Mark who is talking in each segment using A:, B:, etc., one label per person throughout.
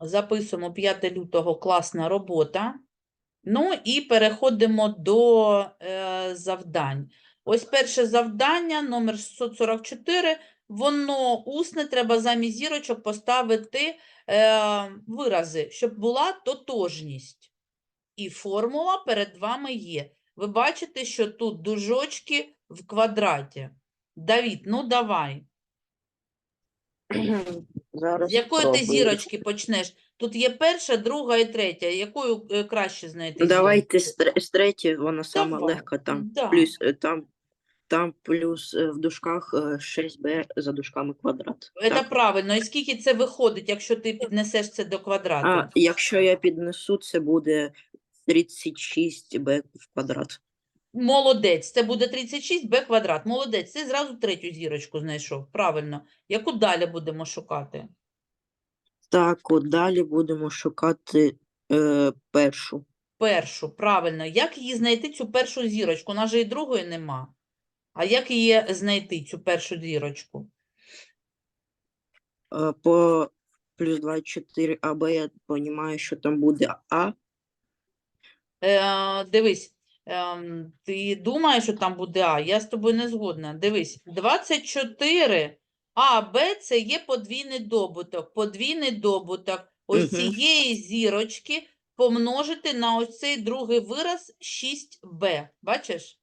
A: Записуємо 5 лютого класна робота. Ну і переходимо до е, завдань. Ось перше завдання, номер 644. Воно усне, треба замість зірочок поставити е, вирази, щоб була тотожність. І формула перед вами є. Ви бачите, що тут дужочки в квадраті. Давід, ну давай.
B: Зараз
A: З якої ти
B: спробую.
A: зірочки почнеш? Тут є перша, друга і третя. Якою е, краще знайти?
B: Ну, Давайте з, тре- з третьої, вона сама
A: Давай,
B: легка, там
A: да.
B: плюс е, там, там плюс е, в дужках е, 6b за дужками квадрат.
A: Це
B: Так.
A: правильно. І скільки це виходить, якщо ти піднесеш це до квадрату?
B: А якщо я піднесу, це буде 36b в квадрат.
A: Молодець. Це буде 36b квадрат. Молодець. Ти зразу третю зірочку знайшов. Правильно. Яку далі будемо шукати?
B: Так, от далі будемо шукати е, першу.
A: Першу. Правильно. Як її знайти, цю першу зірочку? У нас же і другої нема. А як її знайти, цю першу зірочку?
B: Е, по плюс 24 АБ я розумію, що там буде А.
A: Е, дивись, ем, ти думаєш, що там буде А? Я з тобою не згодна. Дивись, 24 А, Б – це є подвійний добуток. Подвійний добуток ось
B: Мгм.
A: цієї зірочки помножити на ось цей другий вираз 6Б. Бачиш?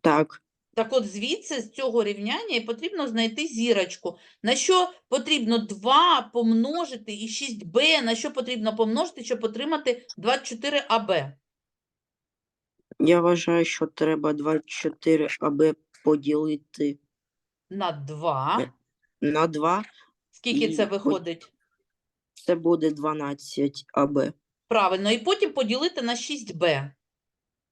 B: Так,
A: Так от звідси, з цього рівняння, і потрібно знайти зірочку. На що потрібно 2 помножити і 6b, на що потрібно помножити, щоб отримати 24ab?
B: Я вважаю, що треба 24 АБ поділити
A: На 2.
B: Е, на 2.
A: Скільки це виходить?
B: Це буде 12 АБ.
A: Правильно. І потім поділити на 6b.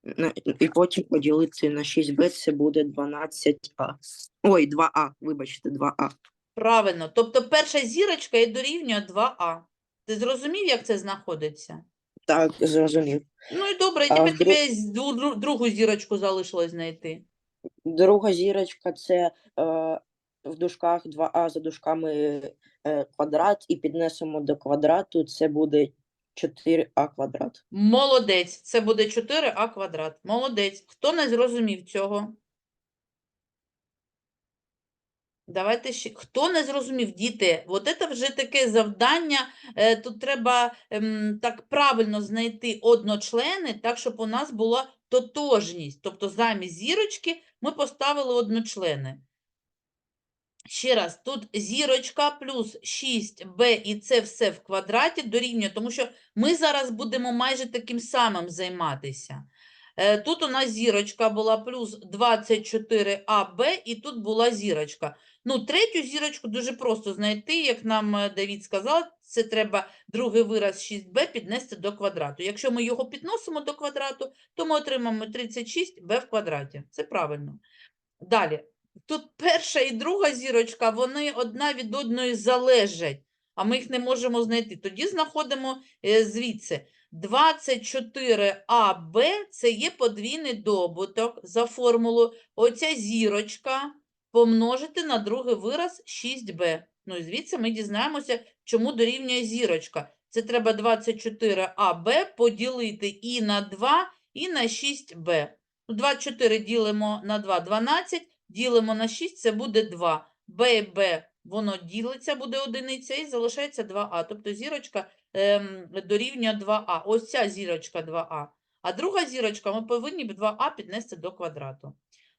B: На- І потім поділити на 6b, це буде 12А. Ой, 2А, вибачте, 2А.
A: Правильно. Тобто перша зірочка і дорівнює 2а. Ти зрозумів, як це знаходиться?
B: Так, зрозумів.
A: Ну і добре,
B: А
A: тепер тобі з- дру- другу зірочку залишилось знайти.
B: Друга зірочка це е, в дужках 2А за дужками е, квадрат, і піднесемо до квадрату, це буде 4А квадрат.
A: Молодець. Це буде 4а квадрат. Молодець. Хто не зрозумів цього? Давайте ще. Хто не зрозумів, діти, от це вже таке завдання. е, Тут треба ем, так правильно знайти одночлени, так, щоб у нас була тотожність. Тобто замість зірочки ми поставили одночлени. Ще раз, тут зірочка плюс 6b і це все в квадраті дорівнює, тому що ми зараз будемо майже таким самим займатися. Е, Тут у нас зірочка була плюс 24аб, і тут була зірочка. Ну, третю зірочку дуже просто знайти, як нам е, Давід сказав, це треба другий вираз 6b піднести до квадрату. Якщо ми його підносимо до квадрату, то ми отримаємо 36b в квадраті. Це правильно. Далі. Тут перша і друга зірочка, вони одна від одної залежать, а ми їх не можемо знайти. Тоді знаходимо е, звідси. 24АБ це є подвійний добуток за формулою. Оця зірочка помножити на другий вираз 6b. Ну і звідси ми дізнаємося, чому дорівнює зірочка. Це треба 24АБ поділити і на 2, і на 6b. Ну, 24 ділимо на 2 – 12, ділимо на 6 – це буде 2. b і b воно ділиться, буде одиниця, і залишається 2а. Тобто зірочка ем, дорівнює 2а. Ось ця зірочка 2а. А друга зірочка ми повинні 2а піднести до квадрату.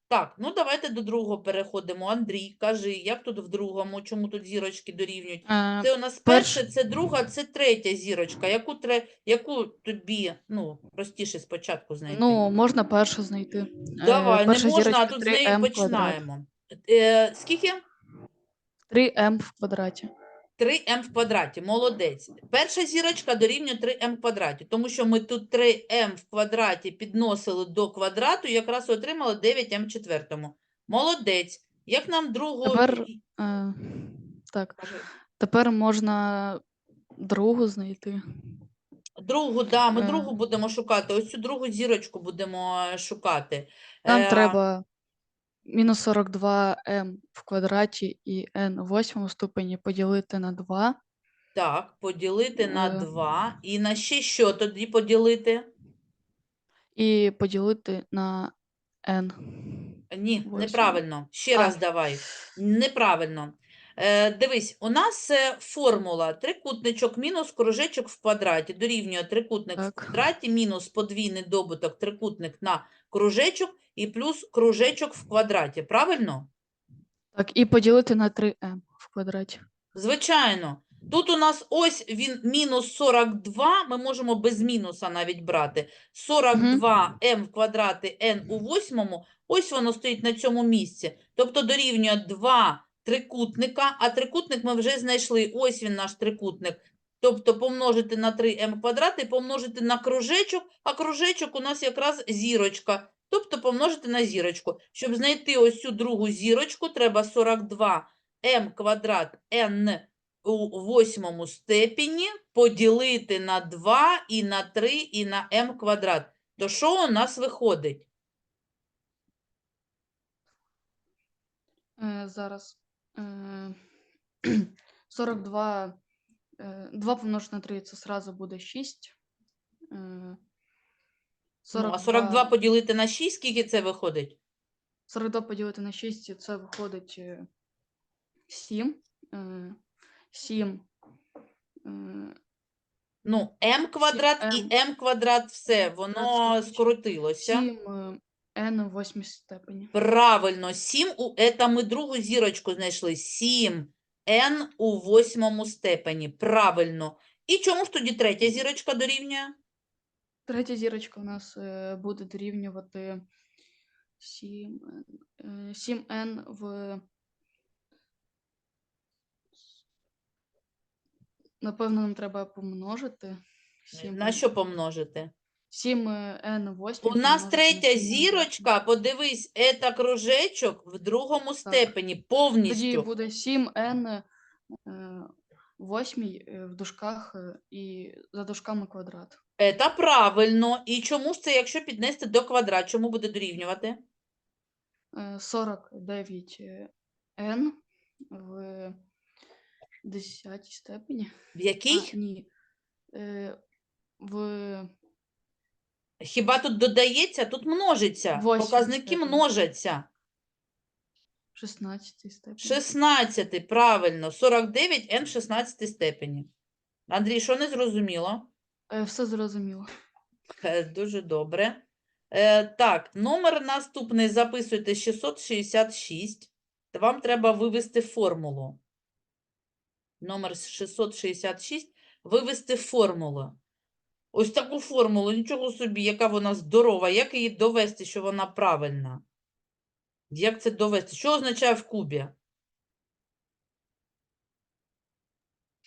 A: Так, ну давайте до другого переходимо. Андрій, кажи, як тут в другому, чому тут зірочки дорівнюють?
C: Е,
A: Це у нас
C: перш-
A: це друга, це третя зірочка. Яку, тре... Яку тобі ну, простіше спочатку знайти?
C: Ну, можна першу знайти. Е,
A: Давай, не
C: перша
A: можна, а
C: зірочка
A: тут з неї
C: 3m квадрат.
A: починаємо. Е, скільки?
C: 3m в квадраті.
A: 3m в квадраті. Молодець. Перша зірочка дорівнює 3m в квадраті, тому що ми тут 3m в квадраті підносили до квадрату і якраз отримали 9m в четвертому. Молодець. Як нам другу...
C: Тепер- Е, так, тепер можна другу знайти.
A: Другу, да, ми
C: Е.
A: другу будемо шукати. Ось цю другу зірочку будемо е, шукати.
C: Нам
A: Е,
C: треба мінус 42m в квадраті і n в восьмому ступені поділити на 2.
A: Так, поділити на
C: Е.
A: 2. І на ще що тоді поділити?
C: І поділити на n.
A: Ні,
C: Восьмеро.
A: неправильно. Ще
C: А.
A: раз давай. Неправильно. Е, дивись, у нас е, формула трикутничок мінус кружечок в квадраті дорівнює трикутник в
C: Так.
A: квадраті мінус подвійний добуток трикутник на кружечок і плюс кружечок в квадраті. Правильно?
C: Так, і поділити на 3m в квадраті.
A: Звичайно. Тут у нас ось він мінус 42, ми можемо без мінуса навіть брати. 42 m в квадраті n у восьмому, ось воно стоїть на цьому місці. Тобто дорівнює 2 трикутника, а трикутник ми вже знайшли. Ось він наш трикутник. Тобто помножити на 3m квадрат і помножити на кружечок, а кружечок у нас якраз зірочка. Тобто помножити на зірочку. Щоб знайти ось цю другу зірочку, треба 42 m квадрат n у восьмому степені поділити на 2 і на 3 і на m квадрат. То що у нас виходить?
C: Е, зараз. Е, 42. Е, 2 помножити на 3 це зразу буде 6. Е,
A: Ну, а 42 поділити на 6, скільки це виходить?
C: 42 поділити на 6 це виходить е, 7. Е, 7. Е,
A: Ну, m квадрат і
C: m.
A: квадрат, все, воно скоротилося.
C: 7 n в 8 степені.
A: Правильно, 7 у это ми другу зірочку знайшли. 7 n у восьмому степені. Правильно. І чому ж тоді третя зірочка дорівнює?
C: Третя зірочка у нас е, буде дорівнювати 7, 7n в. Напевно, нам треба помножити. 7,
A: На що помножити?
C: 7n8.
A: У нас третя зірочка, подивись, це кружечок в другому степені,
C: Тоді буде 7n 8 в дужках е, і за дужками квадрат.
A: Це правильно. І чому ж це, якщо піднести до квадрат, чому буде дорівнювати?
C: Е, 49 n в 10 степені.
A: В якій?
C: А, ні. Е, в
A: Хіба тут додається, тут множиться.
C: Восьмій
A: Показники
C: степені.
A: множаться.
C: 16 степені.
A: 16, правильно. 49 n в 16 степені. Андрій, що не зрозуміло?
C: Е, все зрозуміло.
A: Е, Дуже добре. Е, так, номер наступний записуйте 666. Та Вам треба вивести формулу. Номер 666. Вивести формулу. Ось таку формулу, нічого собі, яка вона здорова. Як її довести, що вона правильна? Як це довести? Що означає в кубі?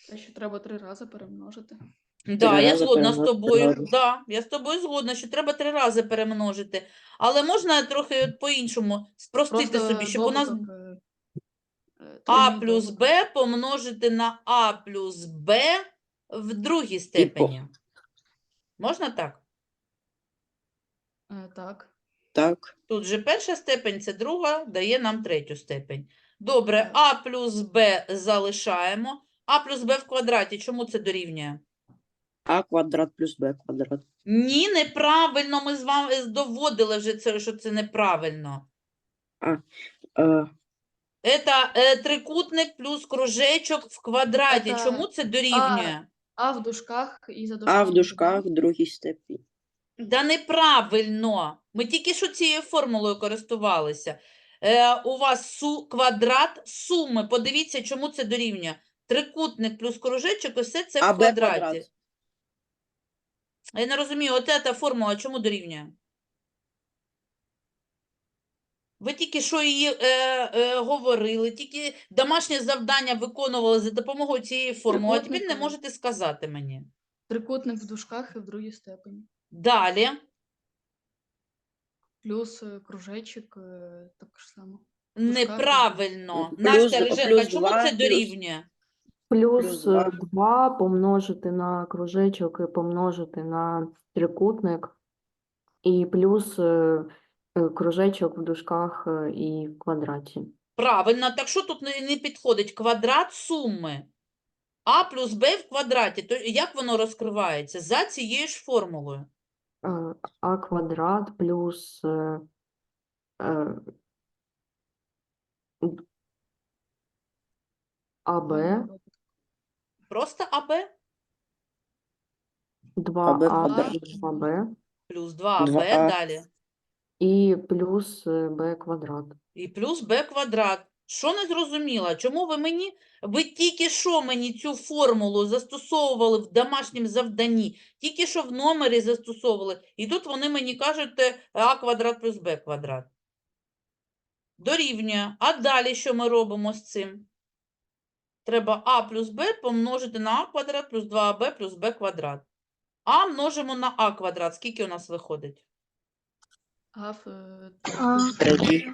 C: Те, що треба три рази перемножити.
A: Да, я згодна з тобою. Да, я з тобою згодна, що треба три рази перемножити. Але можна трохи от по-іншому спростити
C: Просто
A: собі, щоб у нас
C: добуток, е, е,
A: а
C: тройний
A: плюс
C: добуток.
A: Б помножити на А плюс Б в другій степені. Можна так?
C: Е, Так.
B: Так.
A: Тут же перша степень, це друга, дає нам третю степень. Добре, А плюс Б залишаємо. А плюс Б в квадраті. Чому це дорівнює?
B: А квадрат плюс Б квадрат.
A: Ні, неправильно. Ми з вами доводили вже це, що це неправильно.
B: Е,
A: Це е, трикутник плюс кружечок в квадраті.
C: Ета-
A: Чому це дорівнює?
C: А в дужках і за дужками.
B: а в дужках другій степені.
A: Да неправильно. Ми тільки що цією формулою користувалися. Е, у вас су, квадрат суми. Подивіться, чому це дорівнює. Трикутник плюс кружечок, усе це
B: А
A: в
B: Б
A: квадраті.
B: квадрат.
A: Я не розумію, от ця формула чому дорівнює? Ви тільки що її е, е, говорили, тільки домашнє завдання виконували за допомогою цієї формули, а тепер не можете сказати мені.
C: Трикутник в дужках і в другій степені.
A: Далі.
C: Плюс е, кружечок е, так само.
A: Неправильно.
B: Плюс-
A: Настя Риженка,
B: плюс
A: чому
B: два,
A: це
B: плюс-
A: дорівнює?
B: Плюс
D: Плюс
B: два.
D: 2 помножити на кружечок і помножити на трикутник, і плюс е, е, кружечок в дужках е, і в квадраті.
A: Правильно, так що тут не, не підходить? Квадрат суми. А плюс Б в квадраті. То як воно розкривається? За цією ж формулою.
D: Е, А квадрат плюс е, е, АБ,
A: Просто АБ
D: 2А
B: квадрат.
D: плюс АБ
A: плюс 2АБ
B: 2А.
A: далі.
D: і плюс е, Б квадрат.
A: І плюс b квадрат. Що не зрозуміла? Чому ви мені, ви тільки що мені цю формулу застосовували в домашньому завданні, тільки що в номері застосовували, і тут вони мені кажуть е, а квадрат плюс b квадрат. Дорівнює. А далі що ми робимо з цим? Треба а плюс b помножити на а квадрат плюс 2аб плюс b квадрат. А множимо на а квадрат. Скільки у нас виходить?
C: А в е,
B: Третій.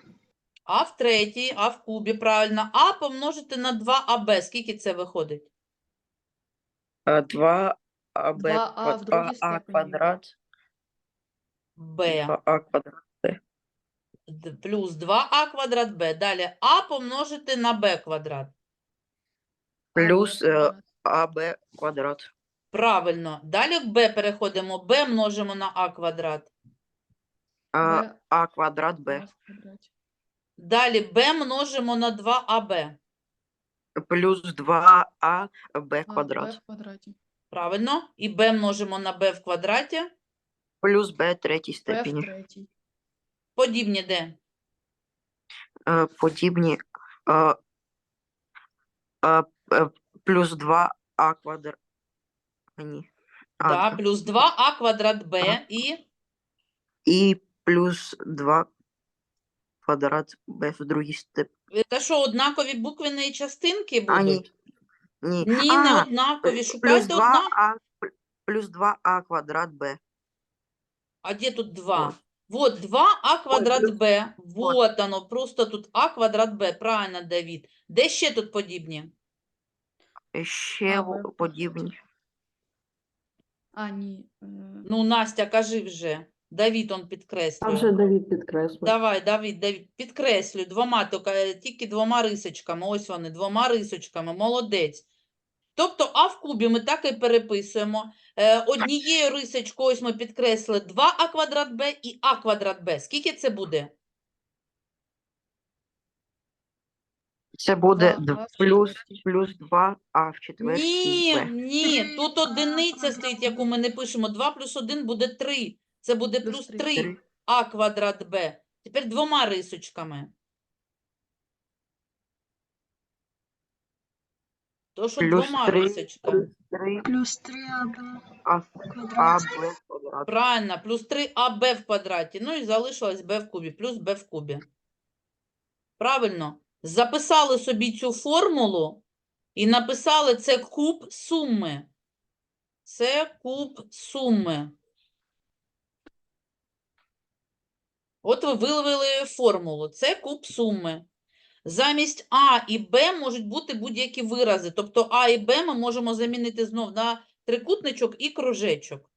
A: А в третій, а в кубі, правильно. А помножити на 2АБ. Скільки це виходить?
B: 2 АБ
C: 2А в другій
B: А квадрат.
A: Б
B: 2А квадрат.
A: плюс 2а квадрат Б. Далі А помножити на Б квадрат.
B: Плюс
C: АБ
B: е,
C: квадрат.
A: Правильно. Далі к Б переходимо. Б множимо на А квадрат.
B: А,
C: Б
B: А квадрат Б.
A: Далі Б множимо на 2АБ.
B: Плюс 2А Б
C: А
B: квадрат.
C: в.
A: Правильно. І Б множимо на Б в квадраті.
B: Плюс Б третій
C: в
B: степені.
C: третій.
A: Подібні де?
B: Е, Подібні. е, Плюс 2А квадрат. Ні. А,
A: Да, плюс 2а квадрат Б і
B: І плюс 2 квадрат Б в другій степені.
A: це що, однакові буквені частинки
B: А, ні.
A: будуть?
B: Ні,
A: Ні, не
B: А,
A: однакові.
B: плюс
A: Шукайте однакові.
B: 2А, плюс 2А квадрат Б.
A: А где тут 2? Вот 2а квадрат
B: плюс-
A: b. Вот оно, просто тут а квадрат b. Правильно, Давід. Де ще тут подібні?
B: Ще
C: А,
B: в-
C: Б в
B: подібні.
C: А, ні. е,
A: Ну, Настя, кажи вже. Давід он
D: А вже Давід підкреслив.
A: Давай, Давід, Давід, підкреслюй двома, тільки, е, тільки двома рисочками. Ось вони, двома рисочками. Молодець. Тобто а в кубі ми так і переписуємо. Е, однією рисочкою ось ми підкреслили 2а квадрат b і а квадрат b. Скільки це буде?
B: Це буде
C: 2А в
B: плюс, плюс 2А в четвертій
A: Ні,
B: Б.
A: ні, тут одиниця стоїть, яку ми не пишемо. 2 плюс 1 буде 3. Це буде
C: Плюс
A: плюс
C: три.
A: 3
B: Три.
A: а квадрат b. Тепер двома рисочками. То що
B: Плюс
A: двома
B: 3,
A: рисочками.
B: плюс 3
E: Плюс 3АБ
B: А,
E: квадрат.
B: Квадрат.
A: Правильно, плюс 3аб в квадраті. Ну і залишилось b в кубі, плюс b в кубі. Правильно. Записали собі цю формулу і написали це куб суми. Це куб суми. От ви вивели формулу. Це куб суми. Замість А і Б можуть бути будь-які вирази. Тобто А і Б ми можемо замінити знов на трикутничок і кружечок.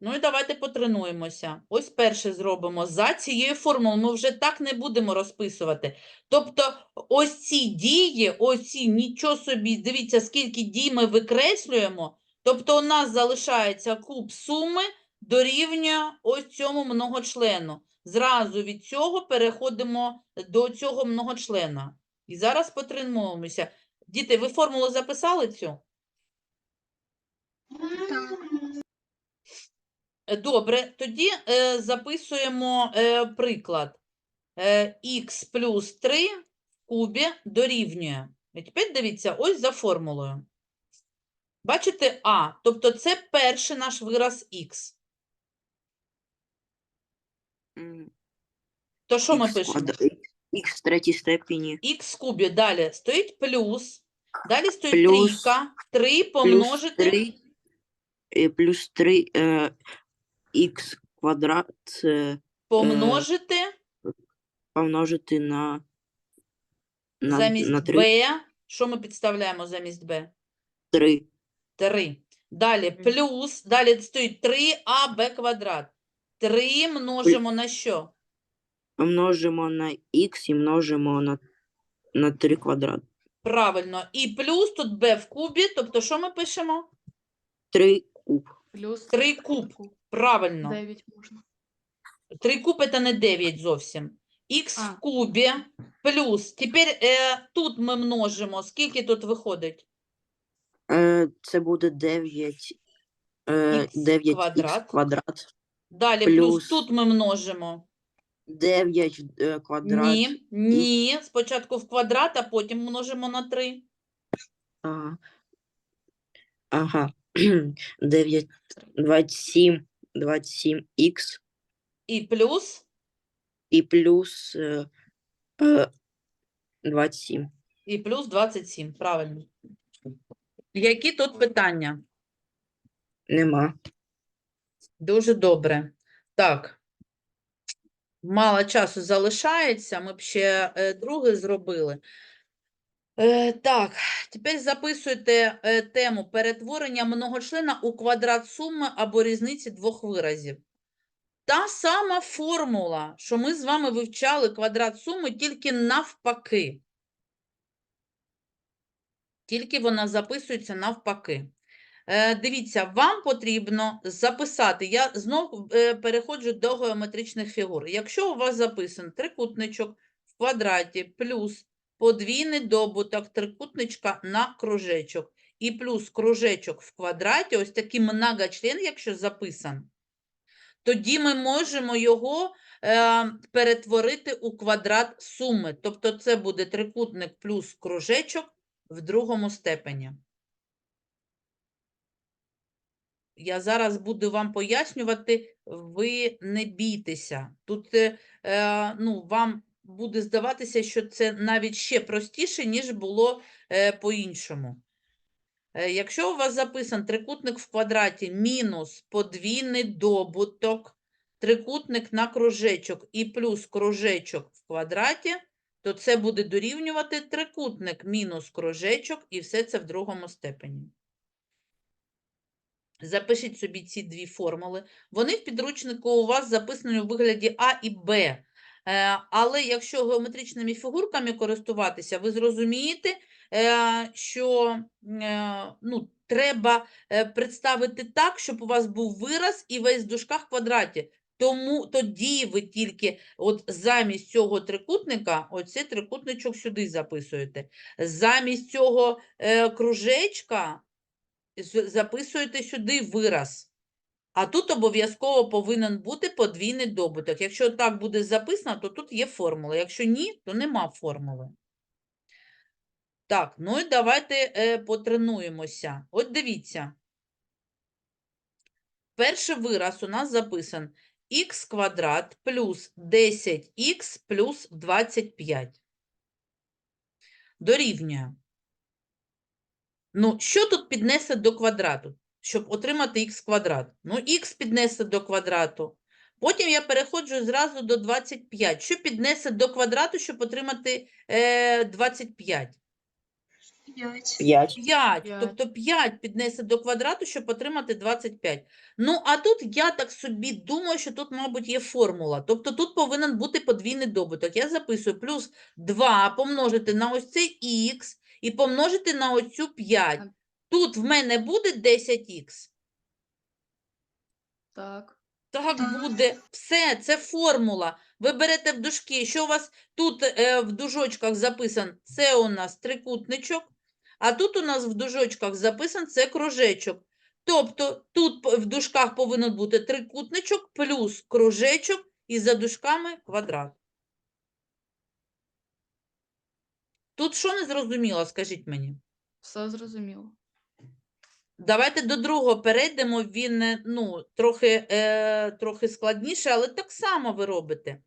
A: Ну і давайте потренуємося. Ось перше зробимо. За цією формулою ми вже так не будемо розписувати. Тобто ось ці дії, ось ці нічого собі, дивіться, скільки дій ми викреслюємо. Тобто у нас залишається куб суми дорівнює ось цьому многочлену. Зразу від цього переходимо до цього многочлена. І зараз потренуємося. Діти, ви формулу записали цю? Е, Добре, тоді е, записуємо е, приклад. Е, х плюс 3 в кубі дорівнює. І тепер дивіться, ось за формулою. Бачите А, тобто це перший наш вираз х. То що ми пишемо?
B: Х в третій степені.
A: х в кубі, далі стоїть плюс, далі стоїть
B: Плюс-
A: трійка, 3
B: Плюс
A: помножити
B: 3, е, плюс 3 е, х квадрат е,
A: помножити
B: помножити на, на,
A: замість
B: на 3,
A: b. Що ми підставляємо замість b?
B: 3.
A: 3. Далі плюс, далі стоїть 3аб квадрат. 3 множимо на що?
B: множимо на х і множимо на, на 3 квадрат.
A: Правильно. І плюс тут b в кубі, тобто що ми пишемо?
B: 3 куб.
C: Плюс
A: 3 куб. Правильно.
C: 9 можна.
A: 3 куб это не 9 зовсім. Х
C: А.
A: в кубі плюс. Тепер е, тут ми множимо. Скільки тут виходить?
B: Е, це буде 9, е, 9
A: квадрат.
B: х квадрат.
A: Далі плюс,
B: Плюс.
A: тут ми множимо.
B: 9 е, квадрат.
A: Ні, ні. Спочатку в квадрат, а потім множимо на 3.
B: А, ага. 9, 27, 27х
A: І плюс,
B: і плюс е, е, 27.
A: і плюс 27. Правильно. Які тут питання?
B: Нема.
A: Дуже добре. Так. Мало часу залишається, ми б ще е, друге зробили. Е, так, тепер записуйте е, тему перетворення многочлена у квадрат суми або різниці двох виразів. Та сама формула, що ми з вами вивчали квадрат суми, тільки навпаки. Тільки вона записується навпаки. Е, Дивіться, вам потрібно записати. Я знов е, переходжу до геометричних фігур. Якщо у вас записан трикутничок в квадраті плюс подвійний добуток трикутничка на кружечок і плюс кружечок в квадраті, ось такий многочлен, якщо записан, тоді ми можемо його е, перетворити у квадрат суми. Тобто це буде трикутник плюс кружечок в другому степені. Я зараз буду вам пояснювати, ви не бійтеся. Тут е, е, ну, вам буде здаватися, що це навіть ще простіше, ніж було е, по-іншому. Е, якщо у вас записан трикутник в квадраті мінус подвійний добуток, трикутник на кружечок і плюс кружечок в квадраті, то це буде дорівнювати трикутник мінус кружечок і все це в другому степені. Запишіть собі ці дві формули. Вони в підручнику у вас записані у вигляді А і Б. Е, Але якщо геометричними фігурками користуватися, ви зрозумієте, е, що е, ну, треба представити так, щоб у вас був вираз і весь в дужках квадраті. Тому тоді ви тільки от замість цього трикутника, оцей трикутничок сюди записуєте. Замість цього е, кружечка записуєте сюди вираз. А тут обов'язково повинен бути подвійний добуток. Якщо так буде записано, то тут є формула. Якщо ні, то нема формули. Так, ну і давайте е, потренуємося. От дивіться. Перший вираз у нас записан х квадрат плюс 10х плюс 25. Дорівнює. Ну, що тут піднесе до квадрату, щоб отримати х квадрат? Ну, х піднесе до квадрату. Потім я переходжу зразу до 25. Що піднесе до квадрату, щоб отримати е, 25?
E: 5.
B: 5.
A: 5.
C: П'ять.
A: Тобто 5 піднесе до квадрату, щоб отримати 25. Ну, а тут я так собі думаю, що тут, мабуть, є формула. Тобто тут повинен бути подвійний добуток. Я записую плюс 2 помножити на ось цей х і помножити на оцю 5. Тут в мене буде 10х.
C: Так.
A: Так
E: Так.
A: буде. Все, це формула. Ви берете в дужки, що у вас тут е, в дужочках записан, це у нас трикутничок, а тут у нас в дужочках записан це кружечок. Тобто тут в дужках повинен бути трикутничок плюс кружечок і за дужками квадрат. Тут що не зрозуміло, скажіть мені?
C: Все зрозуміло.
A: Давайте до другого перейдемо. Він е, ну, трохи, е, трохи складніше, але так само ви робите.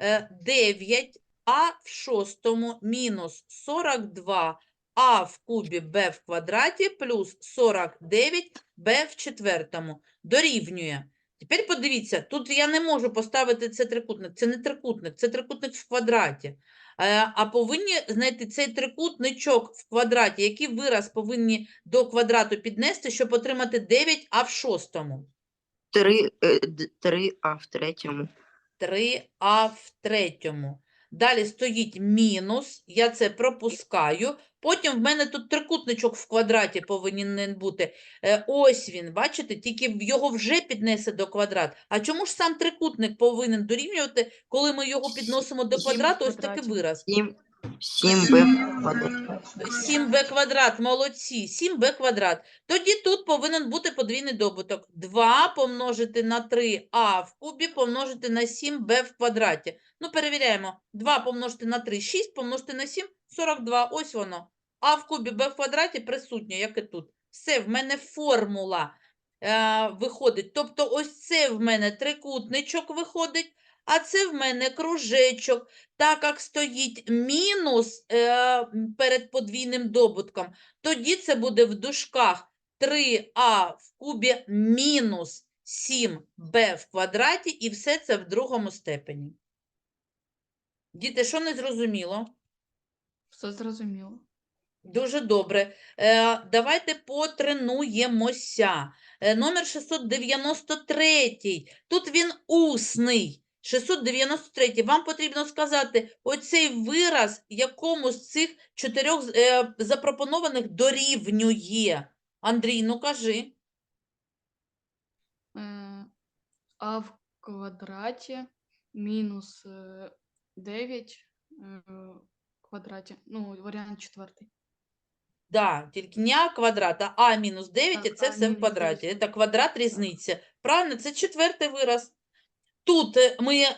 A: Е, 9 а в шостому мінус 42 а в кубі b в квадраті плюс 49 b в четвертому дорівнює. Тепер подивіться, тут я не можу поставити це трикутник. Це не трикутник, це трикутник в квадраті. Е, А повинні знайти цей трикутничок в квадраті. Який вираз повинні до квадрату піднести, щоб отримати 9 а в шостому?
B: 3, 3 а в третьому.
A: 3а в третьому. Далі стоїть мінус, я це пропускаю. Потім в мене тут трикутничок в квадраті повинен бути. Е, ось він, бачите, тільки в- його вже піднесе до квадрат. А чому ж сам трикутник повинен дорівнювати, коли ми його підносимо до квадрату? Ось такий вираз.
B: 7, 7b квадрат.
A: 7b квадрат, молодці, 7b квадрат. Тоді тут повинен бути подвійний добуток. 2 помножити на 3а в кубі помножити на 7b в квадраті. Ну, перевіряємо. 2 помножити на 3, 6 помножити на 7, 42. Ось воно. А в кубі b в квадраті присутнє, як і тут. Все, в мене формула е, виходить. Тобто ось це в мене трикутничок виходить, а це в мене кружечок так як стоїть мінус е, перед подвійним добутком, тоді це буде в дужках 3а в кубі мінус 7b в квадраті, і все це в другому степені. Діти, що не зрозуміло?
C: Все зрозуміло.
A: Дуже добре. Е, давайте потренуємося. Е, номер 693. Тут він усний. 693. Вам потрібно сказати оцей вираз, якому з цих чотирьох е, запропонованих дорівнює. Андрій, ну кажи.
C: Е, А в квадраті мінус е, 9 е, в квадраті. Ну, варіант четвертий.
A: Да, тільки не а квадрат, а а мінус 9, і це
C: а
A: все в квадраті.
C: 9.
A: Це квадрат різниці. Правильно, це четвертий вираз. Тут е, ми, е,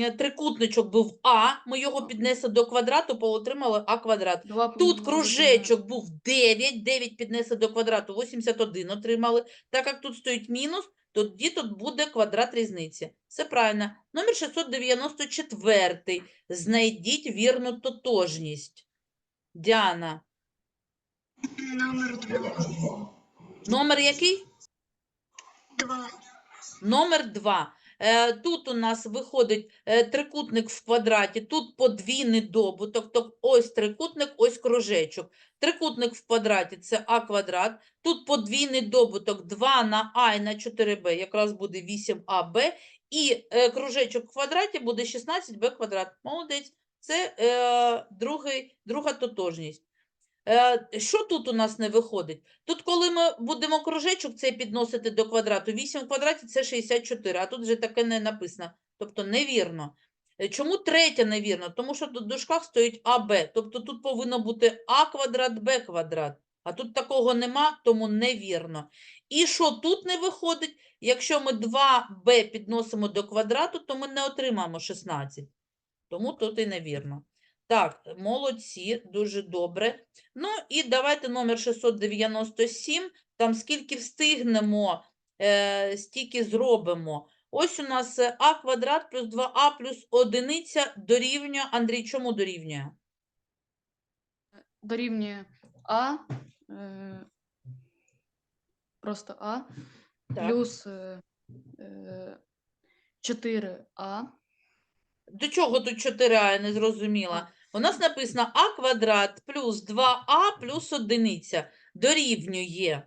A: е, трикутничок був А, ми його піднесли до квадрату, отримали А квадрат. Тут кружечок був 9, 9 піднесли до квадрату, 81 отримали. Так як тут стоїть мінус, тоді тут буде квадрат різниці. Все правильно. Номер 694. Знайдіть вірну тотожність. Діана.
E: Номер два.
A: Номер який?
E: Два.
A: Номер 2. Е, тут у нас виходить е, трикутник в квадраті, тут подвійний добуток, тобто ось трикутник, ось кружечок. Трикутник в квадраті – це а квадрат, тут подвійний добуток 2 на а і на 4b, якраз буде 8аб, і е, кружечок в квадраті буде 16b квадрат. Молодець. Це е, другий, друга тотожність. Е, що тут у нас не виходить? Тут, коли ми будемо кружечок цей підносити до квадрату, 8 в квадраті це 64, а тут вже таке не написано. Тобто невірно. Е, Чому третя невірно? Тому що тут в дужках стоїть АБ. Тобто тут повинно бути А квадрат, Б квадрат. А тут такого нема, тому невірно. І що тут не виходить? Якщо ми 2b підносимо до квадрату, то ми не отримаємо 16. Тому тут і невірно. Так, молодці, дуже добре. Ну і давайте номер 697. Там скільки встигнемо, е, стільки зробимо. Ось у нас е, а квадрат плюс 2а плюс одиниця дорівнює. Андрій, чому дорівнює?
C: Дорівнює А. Е, просто А.
A: Так.
C: Плюс е, е, 4А.
A: До чого тут 4а, я не зрозуміла. У нас написано а квадрат плюс 2а плюс одиниця дорівнює.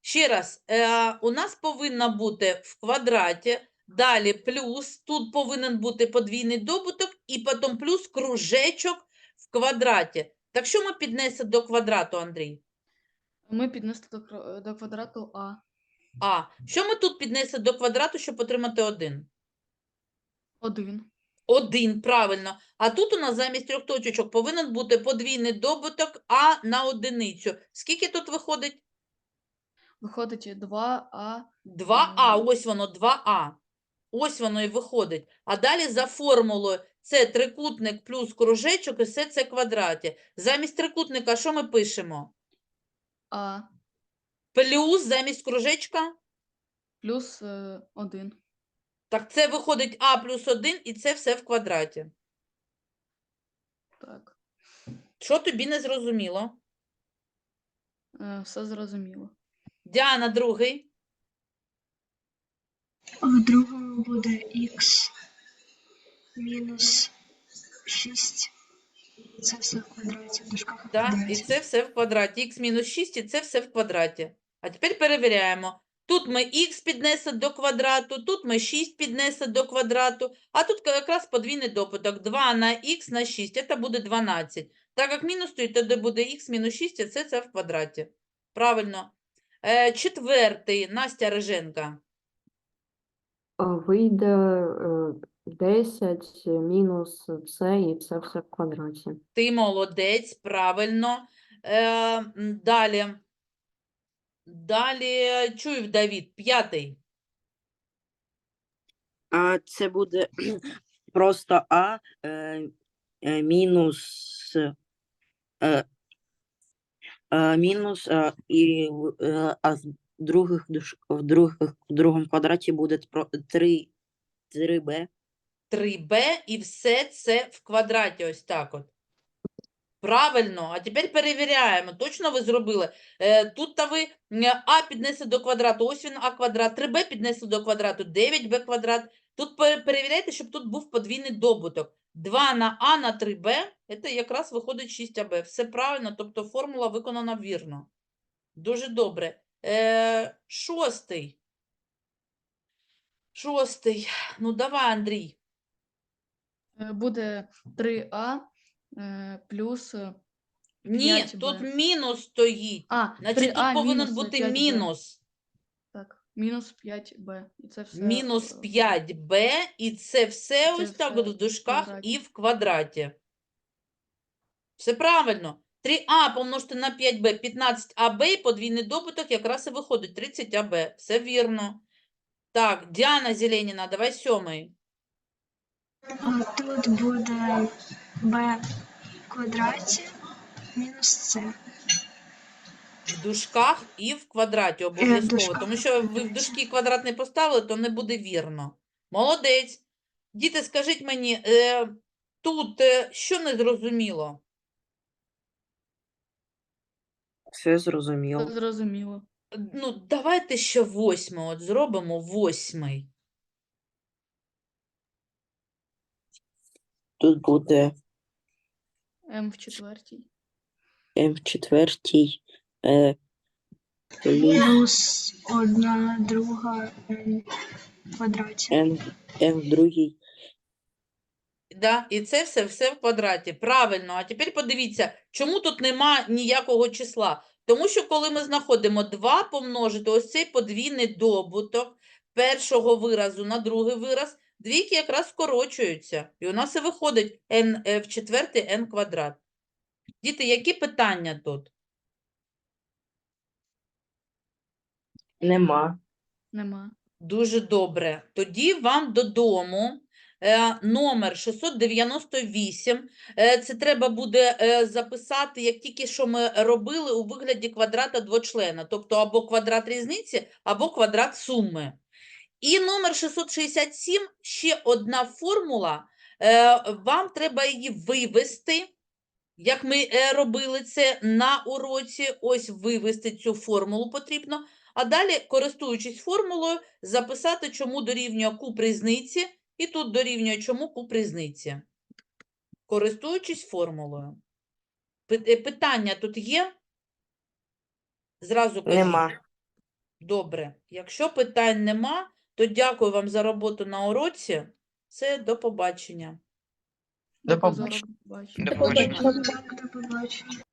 A: Ще раз, е, у нас повинна бути в квадраті, далі плюс, тут повинен бути подвійний добуток, і потім плюс кружечок в квадраті. Так що ми піднесемо до квадрату, Андрій?
C: Ми піднесли до, до квадрату А.
A: А. Що ми тут піднесли до квадрату, щоб отримати 1?
C: 1.
A: Один, правильно. А тут у нас замість трьох точечок повинен бути подвійний добуток А на одиницю. Скільки тут виходить?
C: Виходить 2А.
A: 2А, ось воно, 2А. Ось воно і виходить. А далі за формулою це трикутник плюс кружечок, і все це квадраті. Замість трикутника що ми пишемо?
C: А
A: Плюс замість кружечка?
C: плюс 1.
A: Так це виходить А плюс 1, і це все в квадраті.
C: Так.
A: Що тобі не зрозуміло?
C: Е, Все зрозуміло.
A: Діана, другий.
E: В другому буде х мінус 6. Це все в квадраті в дужках. в
A: Да? І
E: квадраті.
A: це все в квадраті. Х мінус 6, і це все в квадраті. А тепер перевіряємо. Тут ми х піднесли до квадрату, тут ми 6 піднесли до квадрату, а тут якраз подвійний допиток. 2 на х на 6, це буде 12. Так як мінус стоїть, тоді буде х мінус 6, і все це в квадраті. Правильно. Е, четвертий, Настя Риженка.
D: Вийде е, 10 мінус це і це все в квадраті.
A: Ти молодець, правильно. Е, далі. Далі чуєв Давід, п'ятий.
B: А це буде просто А е, е, мінус е, е, мінус е, і в- е, а з других душ- в других в другому квадраті буде 3 3b
A: 3b і все це в квадраті, ось так от. Правильно, а тепер перевіряємо. Точно ви зробили? Е, тут та ви а піднесли до квадрату, ось він а квадрат, 3b піднесли до квадрату, 9b квадрат. Тут перевіряйте, щоб тут був подвійний добуток. 2 на а на 3b, це якраз виходить 6аб. Все правильно, тобто формула виконана вірно. Дуже добре. Е, шостий. Шостий. Ну давай, Андрій.
C: Е, Буде 3а е, плюс. е,
A: Ні,
C: 5b.
A: тут мінус стоїть.
C: А,
A: Значить,
C: 3а
A: тут повинен
C: мінус
A: бути
C: 5b.
A: мінус.
C: Так, мінус 5b. І це все.
A: Мінус
C: е,
A: 5b, і це все
C: Це
A: ось так
C: все
A: от в дужках
C: квадраті.
A: і в квадраті. Все правильно. 3а помножити на 5b, 15аб, і подвійний добуток якраз і виходить 30аб. Все вірно. Так, Діана Зеленіна, давай сьомий.
E: Тут буде b в квадраті мінус c.
A: В дужках і в квадраті обов'язково.
E: дужках
A: Тому що ви в дужки квадрат не поставили, то не буде вірно. Молодець. Діти, скажіть мені, е, тут е, що не зрозуміло?
B: Все зрозуміло.
C: Зрозуміло.
A: Ну, давайте ще восьмий, от зробимо восьмий.
B: Тут буде
C: М в четвертій.
B: m в четвертій е, плюс
E: одна друга n в квадраті.
B: n, n в другій
A: Да? І це все, все в квадраті. Правильно. А тепер подивіться, чому тут нема ніякого числа? Тому що коли ми знаходимо 2 помножити ось цей подвійний добуток першого виразу на другий вираз, двійки якраз скорочуються. І у нас і виходить n е, в четвертий n квадрат. Діти, які питання тут?
B: нема.
C: Нема.
A: Дуже добре. Тоді вам додому е, номер 698. Е, це треба буде е, записати, як тільки що ми робили у вигляді квадрата двочлена. Тобто або квадрат різниці, або квадрат суми. І номер 667 ще одна формула. Е, вам треба її вивести. Як ми е, робили це на уроці, ось вивести цю формулу потрібно. А далі, користуючись формулою, записати, чому дорівнює куб різниці, і тут дорівнює чому куб різниці. Користуючись формулою. Е, Питання тут є? Зразу кажіть.
B: Нема.
A: Добре. Якщо питань нема, то дякую вам за роботу на уроці. Це до побачення.
F: До побачення. До побачення.
E: До побачення.